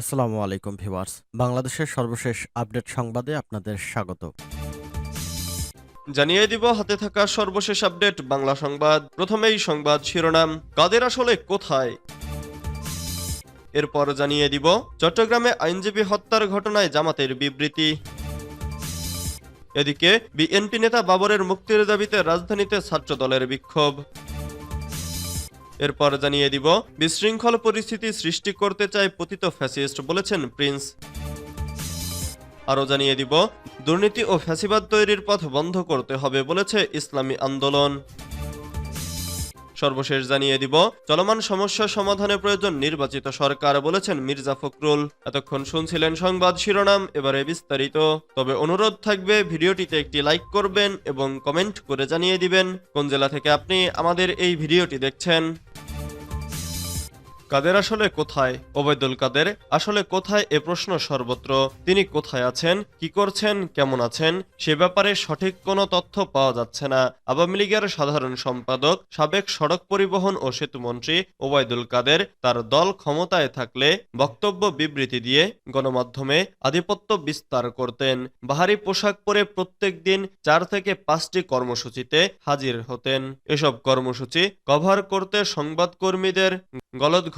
আসসালামু আলাইকুম ভিউয়ার্স। বাংলাদেশের সর্বশেষ আপডেট সংবাদে আপনাদের স্বাগত। জানিয়ে দিব, হাতে থাকা সর্বশেষ আপডেট, বাংলা সংবাদ। প্রথমেই সংবাদ শিরোনাম, কাদের আসলে কোথায়? এরপর জানিয়ে দিব, চট্টগ্রামে আইনজীবী হত্যার ঘটনায় জামাতের বিবৃতি। এদিকে, বিএনপি নেতা বাবরের মুক্তির দাবিতে রাজধানীতে ছাত্রদলের বিক্ষোভ। এরপর জানিয়ে দিব, বিশৃঙ্খল পরিস্থিতি সৃষ্টি করতে চায় পতিত ফ্যাসিস্ট বলেছেন প্রিন্স। আরও জানিয়ে দিব, দুর্নীতি ও ফ্যাসিবাদ তৈরির পথ বন্ধ করতে হবে বলেছে ইসলামী আন্দোলন। সর্বশেষ জানিয়ে দিব। চলমান সমস্যা সমাধানে প্রয়োজন নির্বাচিত সরকার বলেছেন মির্জা ফখরুল। এতক্ষণ শুনছিলেন সংবাদ শিরোনাম, এবারে বিস্তারিত। তবে অনুরোধ থাকবে, ভিডিওটিতে একটি লাইক করবেন এবং কমেন্ট করে জানিয়ে দিবেন। কোন জেলা থেকে আপনি আমাদের এই ভিডিওটি দেখছেন? কাদের আসলে কোথায়? ওবায়দুল কাদের আসলে কোথায়? এ প্রশ্ন সর্বত্র। তিনি কোথায় আছেন? কি করছেন? কেমন আছেন? সে ব্যাপারে সঠিক কোনো তথ্য পাওয়া যাচ্ছে না। আওয়ামী লীগের সাধারণ সম্পাদক, সাবেক সড়ক পরিবহন ও সেতুমন্ত্রী ওবায়দুল কাদের তার দল ক্ষমতায় থাকলে বক্তব্য বিবৃতি দিয়ে গণমাধ্যমে আধিপত্য বিস্তার করতেন। বাহারি পোশাক পরে প্রত্যেক দিন চার থেকে পাঁচটি কর্মসূচিতে হাজির হতেন। এসব কর্মসূচি কভার করতে সংবাদকর্মীদের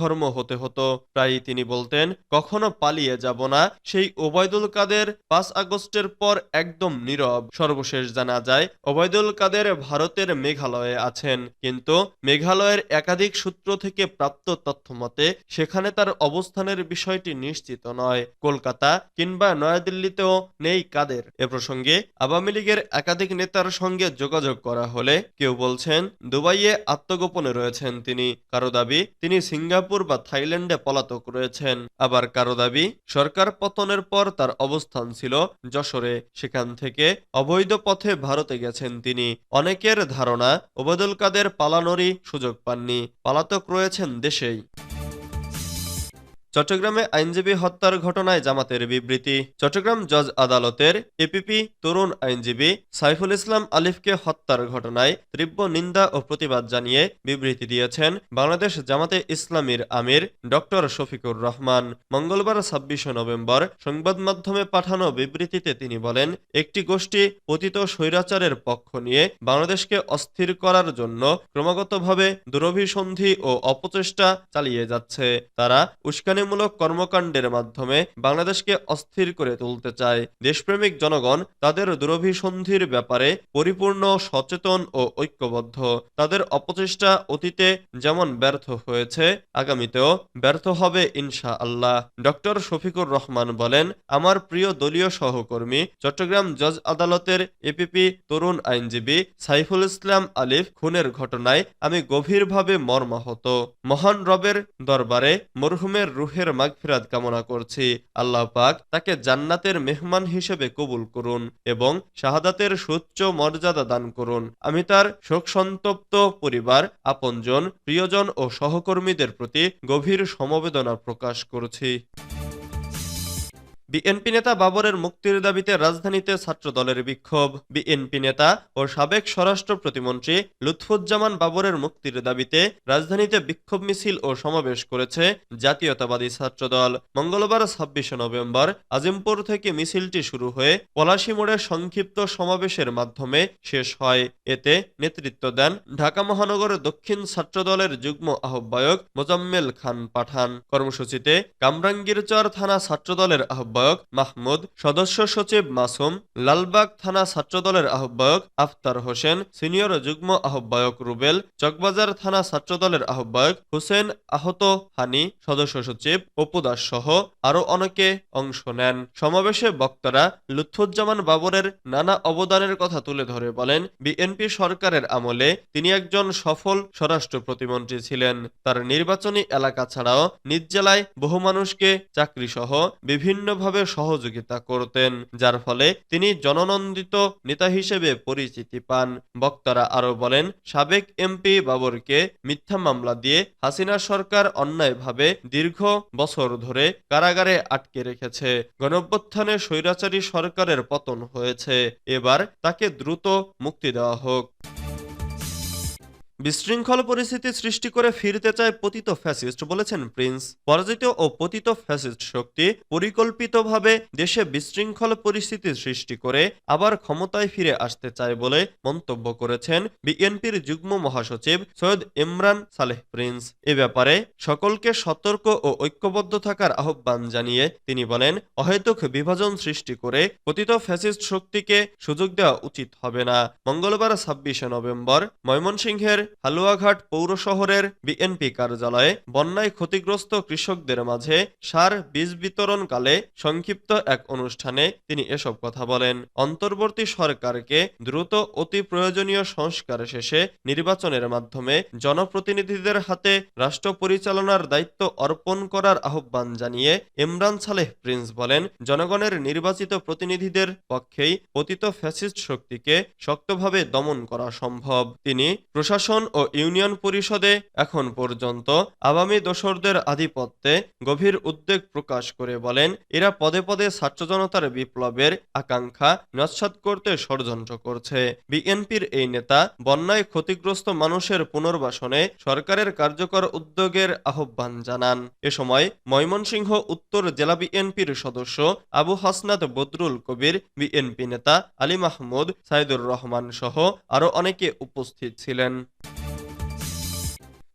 গলদঘর্ম হতে হতো, প্রায়ই তিনি বলতেন, কখনো পালিয়ে যাব না। সেই ওবায়দুল কাদের পাঁচ আগস্টের পর একদম নীরব, সর্বশেষ জানা যায়, ওবায়দুল কাদের ভারতের মেঘালয়ে আছেন। কিন্তু মেঘালয়ের একাধিক সূত্র থেকে প্রাপ্ত তথ্য মতে, সেখানে তার অবস্থানের বিষয়টি নিশ্চিত নয়। কলকাতা কিংবা নয়াদিল্লিতেও নেই কাদের। এ প্রসঙ্গে আওয়ামী লীগের একাধিক নেতার সঙ্গে যোগাযোগ করা হলে কেউ বলছেন, দুবাইয়ে আত্মগোপনে রয়েছেন তিনি। কারও দাবি, তিনি সিঙ্গাপুর বা থাইল্যান্ডে পলাতক রয়েছেন। আবার কারও দাবি, সরকার পতনের পর তার অবস্থান ছিল যশোরে। সেখান থেকে অবৈধ পথে ভারতে গেছেন তিনি। অনেকের ধারণা, ওবায়দুল কাদের পালানোরই সুযোগ পাননি। পালাতক রয়েছেন দেশেই। চট্টগ্রামে আইনজীবী হত্যার ঘটনায় জামাতের বিবৃতি। চট্টগ্রাম জজ আদালতের এপিপি তরুণ আইনজীবী সাইফুল ইসলাম আলিফকে হত্যার ঘটনায় তীব্র নিন্দা ও প্রতিবাদ জানিয়ে বিবৃতি দিয়েছেন বাংলাদেশ জামাতে ইসলামীর আমির ডক্টর শফিকুর রহমান। মঙ্গলবার ছাব্বিশে নভেম্বর সংবাদ মাধ্যমে পাঠানো বিবৃতিতে তিনি বলেন, একটি গোষ্ঠী পতিত স্বৈরাচারের পক্ষ নিয়ে বাংলাদেশকে অস্থির করার জন্য ক্রমাগতভাবে দুরভিসন্ধি ও অপচেষ্টা চালিয়ে যাচ্ছে। তারা উস্কানি উস্কানিমূলক কর্মকাণ্ডের মাধ্যমে বাংলাদেশকে অস্থির করে তুলতে চায়। দেশপ্রেমিক জনগণ তাদের দুরভিসন্ধির ব্যাপারে পরিপূর্ণ সচেতন ও ঐক্যবদ্ধ। তাদের অপচেষ্টা অতীতে যেমন ব্যর্থ হয়েছে, আগামীতেও ব্যর্থ হবে ইনশা আল্লাহ ডক্টর শফিকুর রহমান বলেন, আমার প্রিয় দলীয় সহকর্মী চট্টগ্রাম জজ আদালতের এপিপি তরুণ আইনজীবী সাইফুল ইসলাম আলিফ খুনের ঘটনায় আমি গভীরভাবে মর্মাহত। মহান রবের দরবারে মরহুমের রুহে রুহের মাগফিরাত কামনা করছি। আল্লাহ পাক তাকে জান্নাতের মেহমান হিসেবে কবুল করুন এবং শাহাদাতের সুচ্চ মর্যাদা দান করুন। আমি তার শোক সন্তপ্ত পরিবার, আপনজন, প্রিয়জন ও সহকর্মীদের প্রতি গভীর সমবেদনা প্রকাশ করছি। বিএনপি নেতা বাবরের মুক্তির দাবিতে রাজধানীতে ছাত্রদলের বিক্ষোভ। বিএনপি নেতা ও সাবেক স্বরাষ্ট্র প্রতিমন্ত্রী লুৎফুজ্জামান বাবরের মুক্তির দাবিতে রাজধানীতে বিক্ষোভ মিছিল ও সমাবেশ করেছে জাতীয়তাবাদী ছাত্রদল। মঙ্গলবার ছাব্বিশে নভেম্বর আজিমপুর থেকে মিছিলটি শুরু হয়ে পলাশী মোড়ে সংক্ষিপ্ত সমাবেশের মাধ্যমে শেষ হয়। এতে নেতৃত্ব দেন ঢাকা মহানগর দক্ষিণ ছাত্র দলের যুগ্ম আহ্বায়ক মোজাম্মেল খান পাঠান। কর্মসূচিতে কামরাঙ্গীরচর থানা ছাত্র দলের আহ্বায়ক আহ্বায়ক মাহমুদ, সদস্য সচিব মাসুম, লালবাগ থানা ছাত্রদলের আহ্বায়ক আফতার হোসেন, সিনিয়র যুগ্ম আহ্বায়ক রুবেল, চকবাজার থানা ছাত্রদলের আহ্বায়ক হুসেন আহত হানি, সদস্য সচিব অপুদাস সহ আরও অনেকে অংশ নেন। সমাবেশে বক্তারা লুৎফুজ্জামান বাবরের নানা অবদানের কথা তুলে ধরে বলেন, বিএনপি সরকারের আমলে তিনি একজন সফল স্বরাষ্ট্র প্রতিমন্ত্রী ছিলেন। তার নির্বাচনী এলাকা ছাড়াও নিজ জেলায় বহু মানুষকে চাকরি সহ বিভিন্নভাবে বিভিন্নভাবে সহযোগিতা করতেন, যার ফলে তিনি জননন্দিত নেতা হিসেবে পরিচিতি পান। বক্তারা আরও বলেন, সাবেক এমপি বাবরকে মিথ্যা মামলা দিয়ে হাসিনা সরকার অন্যায়ভাবে দীর্ঘ বছর ধরে কারাগারে আটকে রেখেছে। গণঅভ্যুত্থানে স্বৈরাচারী সরকারের পতন হয়েছে। এবার তাকে দ্রুত মুক্তি দেওয়া হোক। বিশৃঙ্খল পরিস্থিতি সৃষ্টি করে ফিরতে চায় পতিত ফ্যাসিস্ট বলেছেন প্রিন্স। পরাজিত ও পতিত ফ্যাসিস্ট শক্তি পরিকল্পিতভাবে দেশে বিশৃঙ্খল পরিস্থিতি সৃষ্টি করে আবার ক্ষমতায় ফিরে আসতে চায় বলে মন্তব্য করেছেন বিএনপির যুগ্ম মহাসচিব সৈয়দ ইমরান সালেহ প্রিন্স। এ ব্যাপারে সকলকে সতর্ক ও ঐক্যবদ্ধ থাকার আহ্বান জানিয়ে তিনি বলেন, অহেতুক বিভাজন সৃষ্টি করে পতিত ফ্যাসিস্ট শক্তিকে সুযোগ দেওয়া উচিত হবে না। মঙ্গলবার ছাব্বিশে নভেম্বর ময়মনসিংহের হালুয়াঘাট পৌর শহরের বিএনপি কার্যালয়ে বন্যায় ক্ষতিগ্রস্ত কৃষকদের মাঝে সার বীজ বিতরণকালে সংক্ষিপ্ত এক অনুষ্ঠানে তিনি এসব কথা বলেন। অন্তর্বর্তী সরকারকে দ্রুত অতি প্রয়োজনীয় সংস্কার শেষে নির্বাচনের মাধ্যমে জনপ্রতিনিধিদের হাতে রাষ্ট্র পরিচালনার দায়িত্ব অর্পণ করার আহ্বান জানিয়ে ইমরান সালেহ প্রিন্স বলেন, জনগণের নির্বাচিত প্রতিনিধিদের পক্ষেই পতিত ফ্যাসিস্ট শক্তিকে শক্তভাবে দমন করা সম্ভব। তিনি প্রশাসন ও ইউনিয়ন পরিষদে এখন পর্যন্ত আওয়ামী দোসরদের আধিপত্যে গভীর উদ্বেগ প্রকাশ করে বলেন, এরা পদে পদে ছাত্র জনতার বিপ্লবের আকাঙ্ক্ষা নস্বাত করতে ষড়যন্ত্র করছে। বিএনপির এই নেতা বন্যায় ক্ষতিগ্রস্ত মানুষের পুনর্বাসনে সরকারের কার্যকর উদ্যোগের আহ্বান জানান। এ সময় ময়মনসিংহ উত্তর জেলা বিএনপির সদস্য আবু হাসনাত বদরুল কবির, বিএনপি নেতা আলী মাহমুদ, সাইদুর রহমান সহ আরও অনেকে উপস্থিত ছিলেন।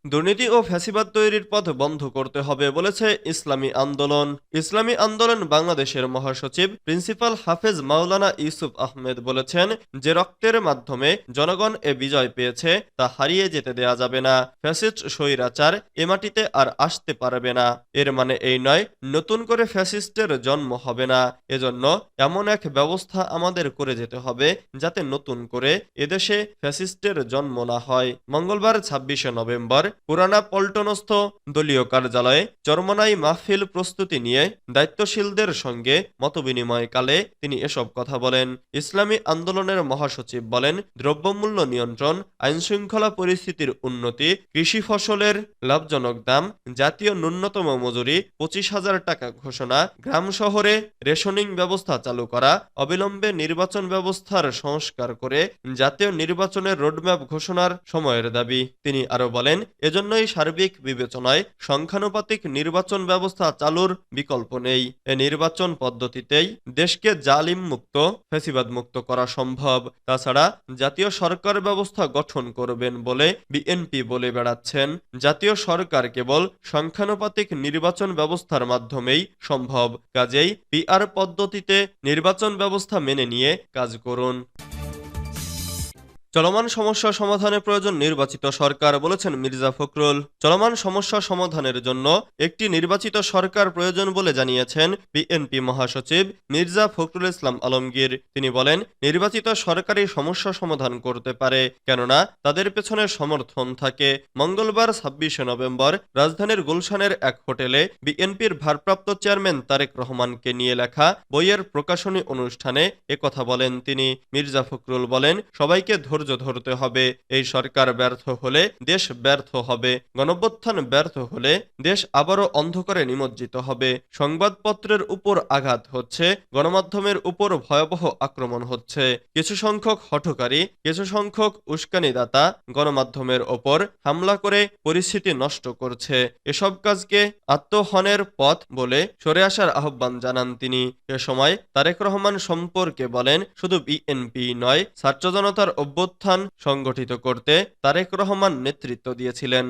দুর্নীতি ও ফ্যাসিবাদ তৈরির পথ বন্ধ করতে হবে বলেছে ইসলামী আন্দোলন। ইসলামী আন্দোলন বাংলাদেশের মহাসচিব প্রিন্সিপাল হাফেজ মাওলানা ইউসুফ আহমেদ বলেছেন, যে রক্তের মাধ্যমে জনগণ এ বিজয় পেয়েছে, তা হারিয়ে যেতে দেয়া যাবে না। ফ্যাসিস্ট স্বৈরাচার এ মাটিতে আর আসতে পারবে না। এর মানে এই নয়, নতুন করে ফ্যাসিস্টের জন্ম হবে না। এজন্য এমন এক ব্যবস্থা আমাদের করে যেতে হবে, যাতে নতুন করে এদেশে ফ্যাসিস্টের জন্ম না হয়। মঙ্গলবার ছাব্বিশে নভেম্বর পুরানা পল্টনস্থ দলীয় কার্যালয়ে চরমনাই মাহফিল প্রস্তুতি নিয়ে দায়িত্বশীলদের সঙ্গে মতবিনিময়কালে তিনি এসব কথা বলেন। ইসলামী আন্দোলনের মহাসচিব বলেন, দ্রব্যমূল্য নিয়ন্ত্রণ, আইনশৃঙ্খলা পরিস্থিতির উন্নতি, কৃষি ফসলের লাভজনক দাম, জাতীয় ন্যূনতম মজুরি, পঁচিশ হাজার টাকা ঘোষণা, গ্রাম শহরে রেশনিং ব্যবস্থা চালু করা, অবিলম্বে নির্বাচন ব্যবস্থার সংস্কার করে জাতীয় নির্বাচনের রোডম্যাপ ঘোষণার সময়ের দাবি। তিনি আরও বলেন এজন্যই সার্বিক বিবেচনায় সংখ্যানুপাতিক নির্বাচন ব্যবস্থা চালুর বিকল্প নেই। এ নির্বাচন পদ্ধতিতেই দেশকে জালিম মুক্ত ফেসিবাদ মুক্ত করা সম্ভব। তাছাড়া জাতীয় সরকার ব্যবস্থা গঠন করবেন বলে বিএনপি বলে বেড়াচ্ছেন। জাতীয় সরকার কেবল সংখ্যানুপাতিক নির্বাচন ব্যবস্থার মাধ্যমেই সম্ভব। কাজেই পিআর পদ্ধতিতে নির্বাচন ব্যবস্থা মেনে নিয়ে কাজ করুন। চলমান সমস্যা সমাধানে প্রয়োজন নির্বাচিত সরকার, বলেছেন মির্জা ফখরুল। চলমান সমস্যা সমাধানের জন্য একটি নির্বাচিত সরকার প্রয়োজন বলে জানিয়েছেন বিএনপি মহাসচিব মির্জা ফখরুল ইসলাম আলমগীর। তিনি বলেন, নির্বাচিত সরকারি সমস্যা সমাধান করতে পারে, কেননা তাদের পেছনে সমর্থন থাকে। মঙ্গলবার ছাব্বিশে নভেম্বর রাজধানীর গুলশানের এক হোটেলে বিএনপির ভারপ্রাপ্ত চেয়ারম্যান তারেক রহমানকে নিয়ে লেখা বইয়ের প্রকাশনী অনুষ্ঠানে একথা বলেন তিনি। মির্জা ফখরুল বলেন, সবাইকে ধৈর্য ধরতে হবে। এই সরকার ব্যর্থ হলে দেশ ব্যর্থ হবে। গণভ্যুত্থান ব্যর্থ হলে দেশ আবারও অন্ধকারে নিমজ্জিত হবে। সংবাদপত্রের উপর আঘাত হচ্ছে, গণমাধ্যমের উপর ভয়াবহ আক্রমণ হচ্ছে। কিছু সংখ্যক হঠকারী, কিছু সংখ্যক উস্কানিদাতা গণমাধ্যমের ওপর হামলা করে পরিস্থিতি নষ্ট করছে। এসব কাজকে আত্মহনের পথ বলে সরে আসার আহ্বান জানান তিনি। এ সময় তারেক রহমান সম্পর্কে বলেন, শুধু বিএনপি নয় ছাত্র জনতার অভ্যুত্থান সংগঠিত করতে তারেক রহমান নেতৃত্ব দিয়েছিলেন।